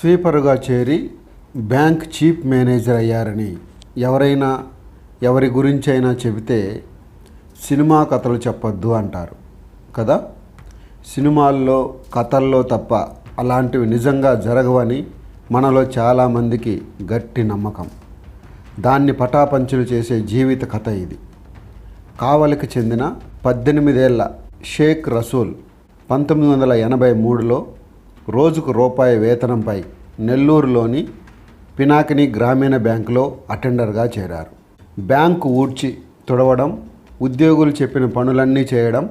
స్వీపరుగా చేరి bank chief manager అయ్యారని ఎవరైనా ఎవరి గురించైనా చెబితే సినిమా కథలు చెప్పొద్దు అంటారు కదా? సినిమాల్లో కథల్లో తప్ప అలాంటివి నిజంగా జరగవని మనలో చాలామందికి గట్టి నమ్మకం. దాన్ని పటాపంచులు చేసే జీవిత కథ ఇది. కావలికి చెందిన పద్దెనిమిదేళ్ళ షేక్ రసూల్ పంతొమ్మిది వందల ఎనభై మూడులో రోజుకు రూపాయి వేతనంపై నెల్లూరులోని పినాకిని గ్రామీణ బ్యాంకులో అటెండర్గా చేరారు. బ్యాంకు ఊడ్చి తుడవడం ఉద్యోగులు చెప్పిన పనులన్నీ చేయడం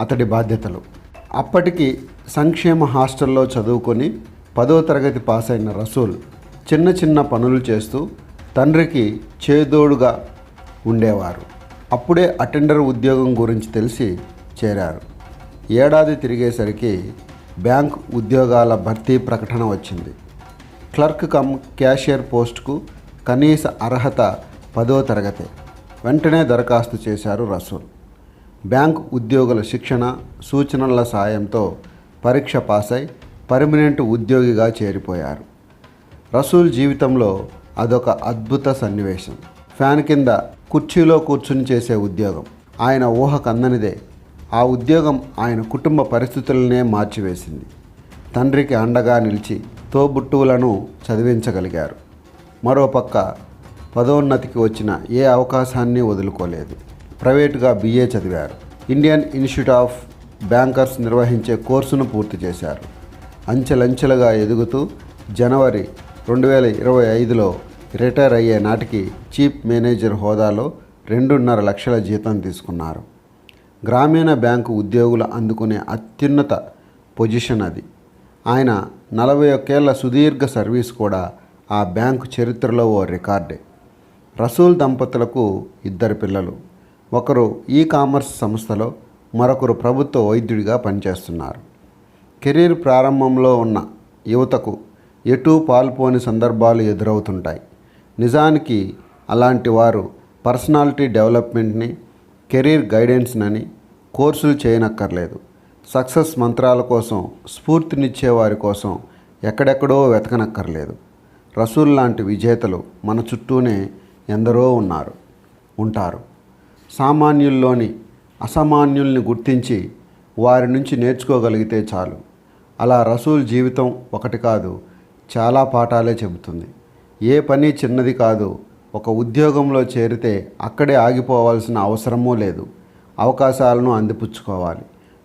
అతడి బాధ్యతలు. అప్పటికి సంక్షేమ హాస్టల్లో చదువుకొని పదో తరగతి పాస్ అయిన రసూల్ చిన్న చిన్న పనులు చేస్తూ తండ్రికి చేదోడుగా ఉండేవారు. అప్పుడే అటెండర్ ఉద్యోగం గురించి తెలిసి చేరారు. ఏడాది తిరిగేసరికి బ్యాంక్ ఉద్యోగాల భర్తీ ప్రకటన వచ్చింది. క్లర్క్ కమ్ క్యాషియర్ పోస్టుకు కనీస అర్హత పదో తరగతి. వెంటనే దరఖాస్తు చేశారు రసూల్. బ్యాంక్ ఉద్యోగుల శిక్షణ సూచనల సాయంతో పరీక్ష పాస్ అయి పర్మనెంట్ ఉద్యోగిగా చేరిపోయారు. రసూల్ జీవితంలో అదొక అద్భుత సన్నివేశం. ఫ్యాన్ కింద కుర్చీలో కూర్చుని చేసే ఉద్యోగం. ఆయన ఊహకందనిదే ఆ ఉద్యోగం ఆయన కుటుంబ పరిస్థితులనే మార్చివేసింది. తండ్రికి అండగా నిలిచి తోబుట్టువులను చదివించగలిగారు. మరోపక్క పదోన్నతికి వచ్చిన ఏ అవకాశాన్ని వదులుకోలేదు. ప్రైవేటుగా బీఏ చదివారు. ఇండియన్ ఇన్స్టిట్యూట్ ఆఫ్ బ్యాంకర్స్ నిర్వహించే కోర్సును పూర్తి చేశారు. అంచెలంచెలుగా ఎదుగుతూ జనవరి రెండు వేల ఇరవై ఐదులో రిటైర్ అయ్యే నాటికి చీఫ్ మేనేజర్ హోదాలో రెండున్నర లక్షల జీతం తీసుకున్నారు. గ్రామీణ బ్యాంకు ఉద్యోగులు అందుకునే అత్యున్నత పొజిషన్ అది. ఆయన నలభై ఒకేళ్ళ సుదీర్ఘ సర్వీస్ కూడా ఆ బ్యాంకు చరిత్రలో ఓ రికార్డే. రసూల్ దంపతులకు ఇద్దరు పిల్లలు. ఒకరు ఈ కామర్స్ సంస్థలో మరొకరు ప్రభుత్వ వైద్యుడిగా పనిచేస్తున్నారు. కెరీర్ ప్రారంభంలో ఉన్న యువతకు ఎటూ పాల్పోని సందర్భాలు ఎదురవుతుంటాయి. నిజానికి అలాంటి వారు పర్సనాలిటీ డెవలప్మెంట్ని కెరీర్ గైడెన్స్నని కోర్సులు చేయనక్కర్లేదు. సక్సెస్ మంత్రాల కోసం స్ఫూర్తినిచ్చే వారి కోసం ఎక్కడెక్కడో వెతకనక్కర్లేదు. రసూల్ లాంటి విజేతలు మన చుట్టూనే ఎందరో ఉన్నారు ఉంటారు. సామాన్యుల్లోని అసామాన్యుల్ని గుర్తించి వారి నుంచి నేర్చుకోగలిగితే చాలు. అలా రసూల్ జీవితం ఒకటి కాదు చాలా పాఠాలే చెబుతుంది. ఏ పని చిన్నది కాదు ఒక ఉద్యోగంలో చేరితే అక్కడే ఆగిపోవాల్సిన అవసరమూ లేదు. అవకాశాలను అందిపుచ్చుకోవాలి.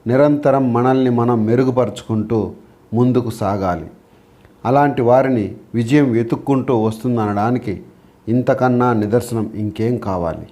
నిరంతరం మనల్ని మనం మెరుగుపరుచుకుంటూ ముందుకు సాగాలి. అలాంటి వారిని విజయం వెతుక్కుంటూ వస్తుందనడానికి ఇంతకన్నా నిదర్శనం ఇంకేం కావాలి?